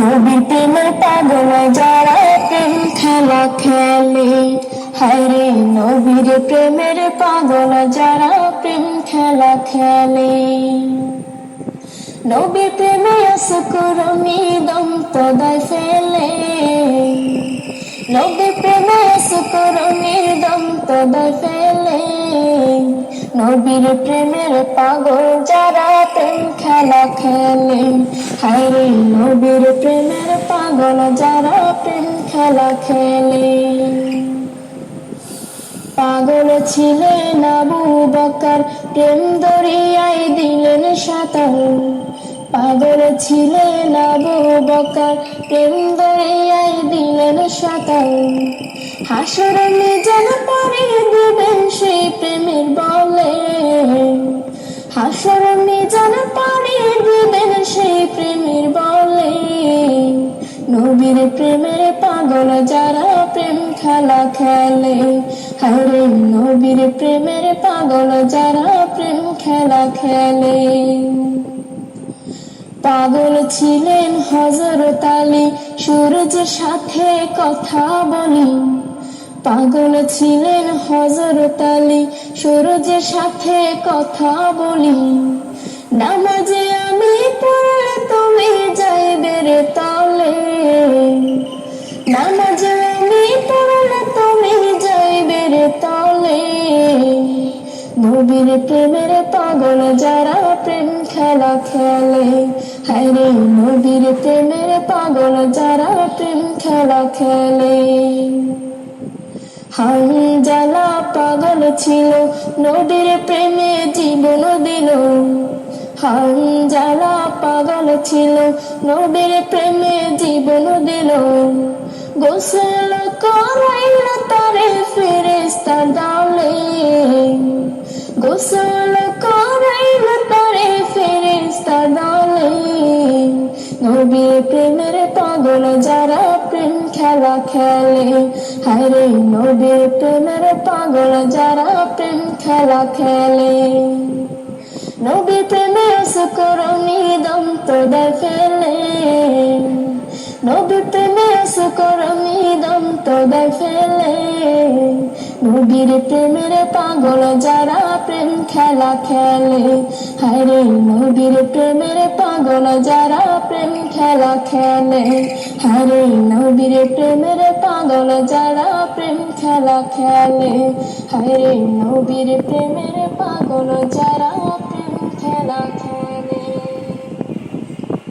নবীর প্রেমের পাগল যারা প্রেম খেলা খেলে। হরে নবীর প্রেমের পাগল যারা প্রেম খেলা খেলে। নবীর প্রেমে আসকরণী দম তদায় ফেলে। নবীর প্রেমে আসকরণী দম তদায় ফেলে। নবীর প্রেমের পাগল যারা প্রেম খেলা খেলে। হায়রে নবীর প্রেমের পাগল যারা প্রেম খেলা খেলে। পাগল ছিলেন আবু বকর, প্রেম দরিয়ায় দিলেন সাঁতার। পাগল ছিলেন আবু বকর, প্রেম দরিয়ায় দিলেন সাঁতার। হাসর যেন পরে দিবেন সেই প্রেমের বলে। হাসর যেন পরে সেই প্রেমের বলে। নবীর প্রেমের পাগল যারা প্রেম খেলা খেলে। হরে নবীর প্রেমের পাগল যারা প্রেম খেলা খেলে। পাগল ছিলেন হজরত আলী সূরজের সাথে কথা বলি। পাগল ছিলেন হজরত আলী সূরজের সাথে কথা বলি। নামাজে আমি পড়লে তুমি নামাজে আমি পড়লে তুমি যাইবে রে তলে নবীর প্রেমের পাগল যারা প্রেম খেলা খেলে হায়রে নবীর প্রেমের পাগল যারা প্রেম খেলা খেলে হানজালা পাগল ছিল নবীর প্রেমে জীবন দিল হানজালা পাগল ছিল, নবীর প্রেমে জীবন দিল। গোসল করাইল তারে ফেরেস্তা ডালে। গোসল করাইল তারে ফেরেস্তা ডালে। নবীর প্রেমের পাগল যারা প্রেম খেলা খেলে, হায়রে নবীর প্রেমের পাগল যারা প্রেম খেলা খেলে। নবীর প্রেমে সুকরণী দম তো দেখেলে। নবীর প্রেমে সুকরণী দম তো দেখেলে। নবীর প্রেমের পাগল যারা প্রেম খেলা খেলে। হায়রে নবীর প্রেমের পাগল যারা প্রেম খেলা খেলে। হায়রে নবীর প্রেমের পাগল যারা প্রেম খেলা খেলে। হায়রে নবীর প্রেমের পাগল যারা